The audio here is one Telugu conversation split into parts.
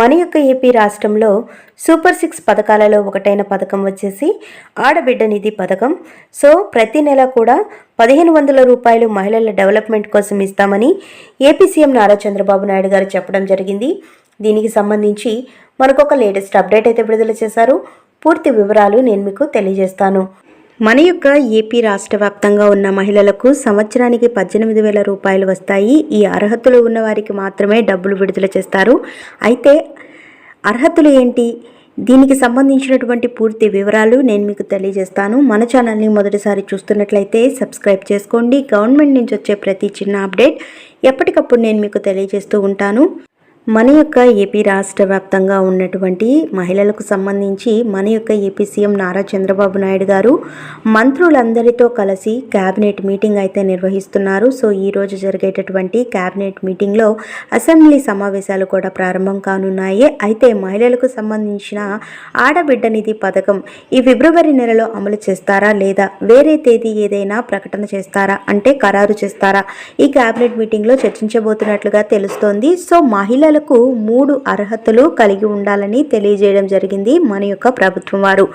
మన యొక్క ఏపీ రాష్ట్రంలో సూపర్ సిక్స్ పథకాలలో ఒకటైన పథకం వచ్చేసి ఆడబిడ్డ నిధి పథకం. సో ప్రతి నెల కూడా పదిహేను వందల రూపాయలు మహిళల డెవలప్మెంట్ కోసం ఇస్తామని ఏపీ సీఎం నారా చంద్రబాబు నాయుడు గారు చెప్పడం జరిగింది. దీనికి సంబంధించి మనకొక లేటెస్ట్ అప్డేట్ అయితే విడుదల చేశారు. పూర్తి వివరాలు నేను మీకు తెలియజేస్తాను. మన యొక్క ఏపీ రాష్ట్ర వ్యాప్తంగా ఉన్న మహిళలకు సంవత్సరానికి పద్దెనిమిది వేల రూపాయలు వస్తాయి. ఈ అర్హతలు ఉన్న వారికి మాత్రమే డబ్బులు విడుదల చేస్తారు. అయితే అర్హతలు ఏంటి? దీనికి సంబంధించినటువంటి పూర్తి వివరాలు నేను మీకు తెలియజేస్తాను. మన ఛానల్ని మొదటిసారి చూస్తున్నట్లయితే సబ్స్క్రైబ్ చేసుకోండి. గవర్నమెంట్ నుంచి వచ్చే ప్రతి చిన్న అప్డేట్ ఎప్పటికప్పుడు నేను మీకు తెలియజేస్తూ ఉంటాను. మన యొక్క ఏపీ రాష్ట్ర వ్యాప్తంగా ఉన్నటువంటి మహిళలకు సంబంధించి మన యొక్క ఏపీ సీఎం నారా చంద్రబాబు నాయుడు గారు మంత్రులందరితో కలిసి క్యాబినెట్ మీటింగ్ అయితే నిర్వహిస్తున్నారు. సో ఈ రోజు జరిగేటటువంటి క్యాబినెట్ మీటింగ్లో అసెంబ్లీ సమావేశాలు కూడా ప్రారంభం కానున్నాయి. అయితే మహిళలకు సంబంధించిన ఆడబిడ్డ నిధి పథకం ఈ ఫిబ్రవరి నెలలో అమలు చేస్తారా లేదా వేరే తేదీ ఏదైనా ప్రకటన చేస్తారా అంటే ఖరారు చేస్తారా? ఈ క్యాబినెట్ మీటింగ్లో చర్చించబోతున్నట్లుగా తెలుస్తోంది. సో మహిళలకు మూడు అర్హతలు కలిగి ఉండాలని తెలియజేయడం జరిగింది మన యొక్క ప్రభుత్వం వారు.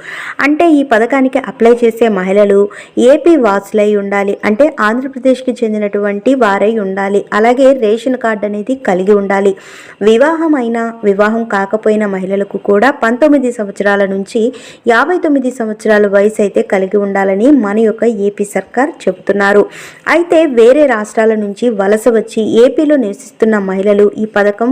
అంటే ఈ పథకానికి అప్లై చేసే మహిళలు ఏపీ వాసులై ఉండాలి అంటే ఆంధ్రప్రదేశ్కి చెందినటువంటి వారై ఉండాలి అలాగే రేషన్ కార్డు అనేది కలిగి ఉండాలి. వివాహం వివాహం కాకపోయిన మహిళలకు కూడా పంతొమ్మిది సంవత్సరాల నుంచి యాభై తొమ్మిది సంవత్సరాల వయసు అయితే కలిగి ఉండాలని మన యొక్క ఏపీ సర్కార్ చెబుతున్నారు. అయితే వేరే రాష్ట్రాల నుంచి వలస వచ్చి ఏపీలో నివసిస్తున్న మహిళలు ఈ పథకం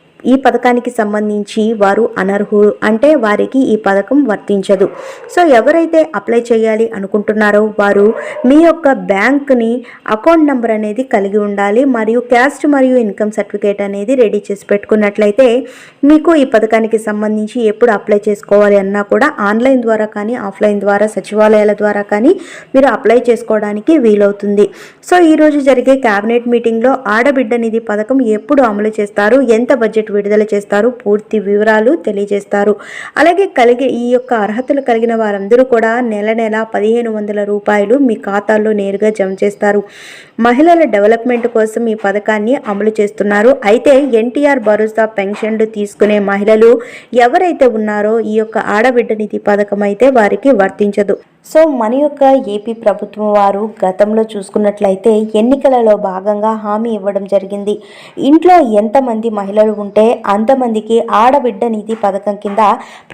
ఈ పథకానికి సంబంధించి వారు అనర్హులు అంటే వారికి ఈ పథకం వర్తించదు. సో ఎవరైతే అప్లై చేయాలి అనుకుంటున్నారో వారు మీ యొక్క బ్యాంక్ని అకౌంట్ నెంబర్ అనేది కలిగి ఉండాలి మరియు క్యాస్ట్ మరియు ఇన్కమ్ సర్టిఫికేట్ అనేది రెడీ చేసి పెట్టుకున్నట్లయితే మీకు ఈ పథకానికి సంబంధించి ఎప్పుడు అప్లై చేసుకోవాలి అన్నా కూడా ఆన్లైన్ ద్వారా కానీ ఆఫ్లైన్ ద్వారా సచివాలయాల ద్వారా కానీ మీరు అప్లై చేసుకోవడానికి వీలవుతుంది. సో ఈరోజు జరిగే క్యాబినెట్ మీటింగ్లో ఆడబిడ్డ నిధి పథకం ఎప్పుడు అమలు చేస్తారు? ఎంత బడ్జెట్ విడుదల చేస్తారు. పూర్తి వివరాలు తెలియజేస్తారు. అలాగే కలిగే ఈ యొక్క అర్హతలు కలిగిన వారందరూ కూడా నెల నెల పదిహేను వందల రూపాయలు మీ ఖాతాల్లో నేరుగా జమ చేస్తారు. మహిళల డెవలప్మెంట్ కోసం ఈ పథకాన్ని అమలు చేస్తున్నారు. అయితే ఎన్టీఆర్ భరోసా పెన్షన్లు తీసుకునే మహిళలు ఎవరైతే ఉన్నారో ఈ యొక్క ఆడబిడ్డ నిధి పథకం అయితే వారికి వర్తించదు. సో మన యొక్క ఏపీ ప్రభుత్వం వారు గతంలో చూసుకున్నట్లయితే ఎన్నికలలో భాగంగా హామీ ఇవ్వడం జరిగింది. ఇంట్లో ఎంతమంది మహిళలు ఉంటే అంతమందికి ఆడబిడ్డ నిధి పథకం కింద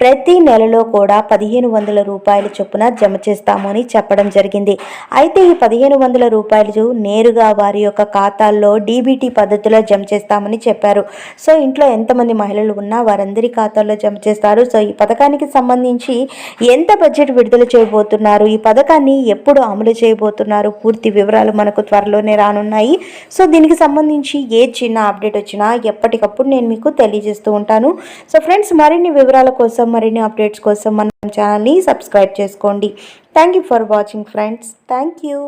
ప్రతి నెలలో కూడా పదిహేను వందల రూపాయల చొప్పున జమ చేస్తామని చెప్పడం జరిగింది. అయితే ఈ పదిహేను వందల రూపాయలు నేరుగా వారి యొక్క ఖాతాల్లో డీబీటీ పద్ధతిలో జమ చేస్తామని చెప్పారు. సో ఇంట్లో ఎంతమంది మహిళలు ఉన్నా వారందరి ఖాతాల్లో జమ చేస్తారు. సో ఈ పథకానికి సంబంధించి ఎంత బడ్జెట్ విడుదల చేయబోతున్నారు ఈ పథకాన్ని ఎప్పుడు అమలు చేయబోతున్నారు? పూర్తి వివరాలు మనకు త్వరలోనే రానున్నాయి. సో దీనికి సంబంధించి ఏ చిన్న అప్డేట్ వచ్చినా ఎప్పటికప్పుడు నేను మీకు తెలియజేస్తూ ఉంటాను. సో ఫ్రెండ్స్ మరిన్ని వివరాల కోసం మరిన్ని అప్డేట్స్ కోసం మన ఛానల్ని సబ్స్క్రైబ్ చేసుకోండి. Thank you for watching friends thank you